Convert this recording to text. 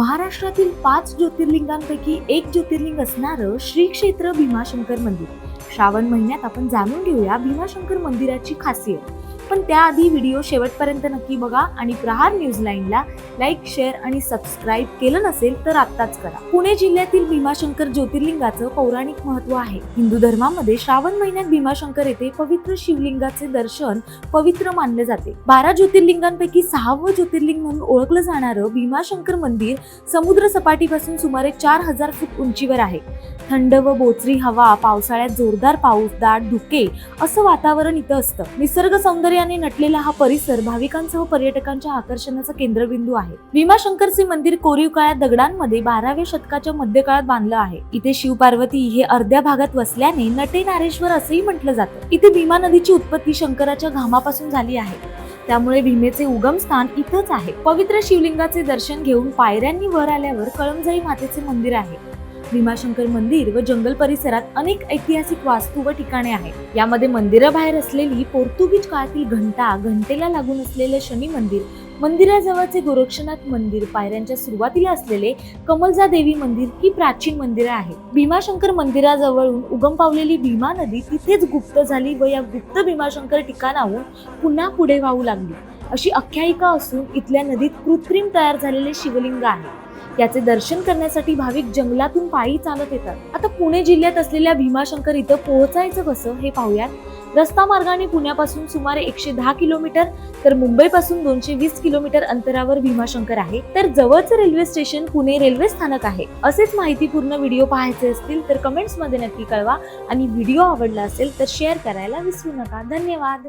महाराष्ट्रातील पाच ज्योतिर्लिंगांपैकी एक ज्योतिर्लिंग असणारं श्री क्षेत्र भीमाशंकर मंदिर. श्रावण महिन्यात आपण जाणून घेऊया भीमाशंकर मंदिराची खासियत. पण त्याआधी व्हिडिओ शेवटपर्यंत नक्की बघा आणि प्रहार न्यूज लाईनला लाईक शेअर आणि सबस्क्राईब केलं नसेल तर आत्ताच करा. पुणे जिल्ह्यातील भीमाशंकर ज्योतिर्लिंगाचं पौराणिक महत्त्व आहे. हिंदू धर्मामध्ये श्रावण महिन्यात भीमाशंकर येथे पवित्र शिवलिंगाचे दर्शन पवित्र मानले जाते. बारा ज्योतिर्लिंगांपैकी सहावं ज्योतिर्लिंग म्हणून ओळखलं जाणारं भीमाशंकर मंदिर समुद्र सपाटीपासून सुमारे चार हजार फूट उंचीवर आहे. थंड व बोचरी हवा पावसाळ्यात जोरदार पाऊस दाट धुके असं वातावरण इथं असतं. निसर्ग सौंदर्य सौंदर्याने नटलेला हा परिसर भाविकांसह पर्यटकांच्या आकर्षणाचा केंद्रबिंदू आहे. भीमाशंकरचे मंदिर कोरीव काळात दगडांमध्ये बाराव्या शतकाच्या मध्यकाळात बांधलं आहे. इथे शिवपार्वती हे अर्ध्या भागात वसल्याने नटे नारेश्वर असंही म्हटलं जातं. इथे भीमा नदीची उत्पत्ती शंकराच्या घामापासून झाली आहे. त्यामुळे भीमेचे उगमस्थान इथंच आहे. पवित्र शिवलिंगाचे दर्शन घेऊन पायऱ्यांनी वर आल्यावर कळमजाई मातेचे मंदिर आहे. भीमाशंकर मंदिर व जंगल परिसरात अनेक ऐतिहासिक वास्तू व ठिकाणे आहेत. यामध्ये मंदिराबाहेर असलेली पोर्तुगीज काळातील घंटा घंटेला लागून असलेले शनी मंदिर मंदिराजवळचे गोरक्षनाथ मंदिर पायऱ्यांच्या सुरुवातीला असलेले कमलजा देवी मंदिर ही प्राचीन मंदिरं आहेत. भीमाशंकर मंदिराजवळून उगम पावलेली भीमा नदी तिथेच गुप्त झाली व या गुप्त भीमाशंकर ठिकाणाहून पुन्हा पुढे वाहू लागली. अशी आख्यायिका असून इथल्या नदीत कृत्रिम तयार झालेले शिवलिंग आहे. याचे दर्शन करण्यासाठी भाविक जंगलातून पायी चालत येतात. आता पुणे जिल्ह्यात असलेल्या भीमाशंकर इथं पोहोचायचं कसं हे पाहूयात. रस्ता मार्गाने पुण्यापासून सुमारे एकशे दहा किलोमीटर तर मुंबईपासून दोनशे वीस किलोमीटर अंतरावर भीमाशंकर आहे. तर जवळचं रेल्वे स्टेशन पुणे रेल्वे स्थानक आहे. असेच माहितीपूर्ण व्हिडिओ पाहायचे असतील तर कमेंट्समध्ये नक्की कळवा. आणि व्हिडिओ आवडला असेल तर शेअर करायला विसरू नका. धन्यवाद.